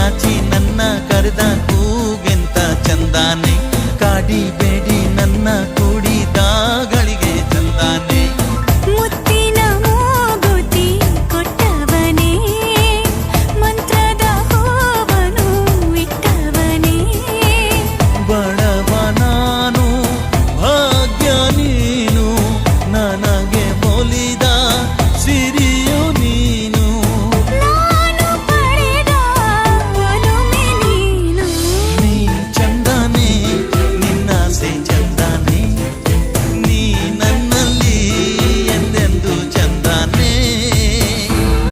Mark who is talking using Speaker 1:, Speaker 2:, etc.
Speaker 1: ಮೀನಾಚಿ ನನ್ನ ಕರೆದ ಕೂಗೆಂತ ಚಂದಾನೆ.